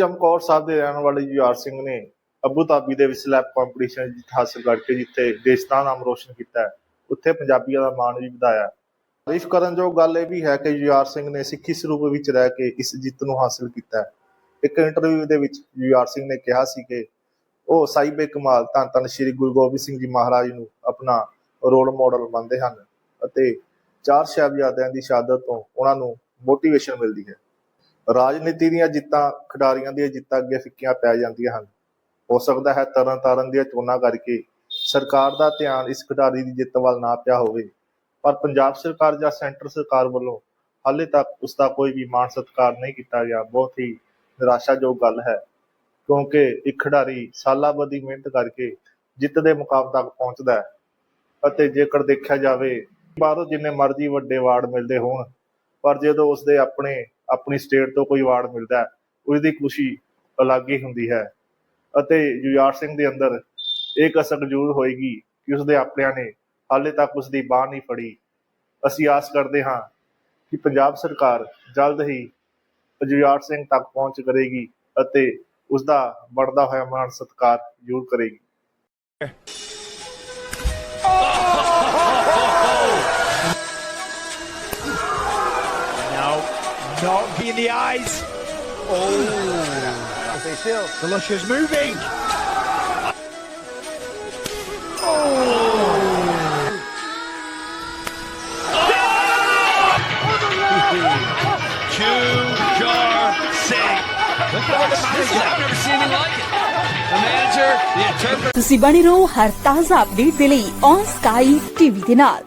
ਜਮਕੌਰ ਸਾਹਿਬ ਦੇ ਰਹਿਣ ਵਾਲੇ ਯੁਵਰਾਜ ਸਿੰਘ ਨੇ ਅਬੂ ਧਾਬੀ ਦੇ ਵਿੱਚ ਸਲੈਪ ਕੰਪੀਟੀਸ਼ਨ ਜਿੱਤ ਹਾਸਲ ਕਰਕੇ ਜਿੱਥੇ ਦੇਸ਼ ਦਾ ਨਾਮ ਰੋਸ਼ਨ ਕੀਤਾ ਉੱਥੇ ਪੰਜਾਬੀਆਂ ਦਾ ਮਾਣ ਵੀ ਵਧਾਇਆ ਤਾਰੀਫ ਕਰਨ ਜੋ ਗੱਲ ਇਹ ਵੀ ਹੈ ਕਿ ਯੁਵਰਾਜ ਸਿੰਘ ਨੇ ਸਿੱਖੀ ਸਰੂਪ ਵਿੱਚ ਰਹਿ ਕੇ ਇਸ ਜਿੱਤ ਨੂੰ ਹਾਸਲ ਕੀਤਾ ਇੱਕ ਇੰਟਰਵਿਊ ਦੇ ਵਿੱਚ ਯੁਵਰਾਜ ਸਿੰਘ ਨੇ ਕਿਹਾ ਸੀ ਕਿ ਉਹ ਸਾਹਿਬੇ ਕਮਾਲ ਧੰਨ ਧੰਨ ਸ੍ਰੀ ਗੁਰੂ ਗੋਬਿੰਦ ਸਿੰਘ ਜੀ ਮਹਾਰਾਜ ਨੂੰ ਆਪਣਾ ਰੋਲ ਮਾਡਲ ਮੰਨਦੇ ਹਨ ਅਤੇ ਚਾਰ ਸਾਹਿਬਜ਼ਾਦਿਆਂ ਦੀ ਸ਼ਹਾਦਤ ਤੋਂ ਉਹਨਾਂ ਨੂੰ ਮੋਟੀਵੇਸ਼ਨ ਮਿਲਦੀ ਹੈ। ਰਾਜਨੀਤੀ ਦੀਆਂ ਜਿੱਤਾਂ, ਖਿਡਾਰੀਆਂ ਦੀਆਂ ਜਿੱਤਾਂ ਅੱਗੇ ਫਿੱਕੀਆਂ ਪੈ ਜਾਂਦੀਆਂ ਹਨ। ਹੋ ਸਕਦਾ ਹੈ ਤਰਨ ਤਾਰਨ ਦੀਆਂ ਚੋਣਾਂ ਕਰਕੇ ਸਰਕਾਰ ਦਾ ਧਿਆਨ ਇਸ ਖਿਡਾਰੀ ਦੀ ਜਿੱਤ ਵੱਲ ਨਾ ਪਿਆ ਹੋਵੇ। ਪਰ ਪੰਜਾਬ ਸਰਕਾਰ ਜਾਂ ਸੈਂਟਰ ਸਰਕਾਰ ਵੱਲੋਂ ਹਾਲੇ ਤੱਕ ਉਸ ਦਾ ਕੋਈ ਵੀ ਮਾਣ ਸਤਿਕਾਰ ਨਹੀਂ ਕੀਤਾ ਗਿਆ। ਬਹੁਤ ਹੀ ਨਿਰਾਸ਼ਾਜੋਗ ਗੱਲ ਹੈ। ਕਿਉਂਕਿ ਇੱਕ ਖਿਡਾਰੀ ਸਾਲਾਂ ਬੱਧੀ ਮਿਹਨਤ ਕਰਕੇ ਜਿੱਤ ਦੇ ਮੁਕਾਮ ਤੱਕ ਪਹੁੰਚਦਾ ਹੈ ਅਤੇ ਜੇਕਰ ਦੇਖਿਆ ਜਾਵੇ, ਬਾਹਰੋਂ ਜਿੰਨੇ ਮਰਜ਼ੀ ਵੱਡੇ ਵਾਰਡ ਮਿਲਦੇ ਹੋਣ, ਪਰ ਜਦੋਂ ਉਸਦੇ ਆਪਣੇ ਆਪਣੀ ਸਟੇਟ ਤੋਂ ਕੋਈ ਅਵਾਰਡ ਮਿਲਦਾ ਹੈ ਉਸ ਦੀ ਖੁਸ਼ੀ ਅਲੱਗ ਹੀ ਹੁੰਦੀ ਹੈ। ਅਤੇ ਯੁਵਰਾਜ ਸਿੰਘ ਦੇ ਅੰਦਰ ਇਹ ਕਸਰ ਜ਼ਰੂਰ ਹੋਏਗੀ ਕਿ ਉਸਦੇ ਆਪਣਿਆਂ ਨੇ ਹਾਲੇ ਤੱਕ ਉਸ ਦੀ ਬਾਹ ਨਹੀਂ ਫੜੀ। ਅਸੀਂ ਆਸ ਕਰਦੇ ਹਾਂ ਕਿ ਪੰਜਾਬ ਸਰਕਾਰ ਜਲਦ ਹੀ ਯੁਵਰਾਜ ਸਿੰਘ ਤੱਕ ਪਹੁੰਚ ਕਰੇਗੀ ਅਤੇ ਉਸ ਦਾ ਬਣਦਾ ਹੋਇਆ ਮਾਣ ਸਤਿਕਾਰ ਜ਼ਰੂਰ ਕਰੇਗੀ। No, not be in the eyes. Oh, Stay still. Delicious moving. Oh. Two jar sing. I've never seen anything like it. The manager, the interpreter. ਤੁਸੀਂ ਬਣੇ ਰਹੋ ਹਰ ਤਾਜ਼ਾ ਅਪਡੇਟ ਦੇ ਲਈ ਔਨ ਸਕਾਈ ਟੀਵੀ ਦੇ ਨਾਲ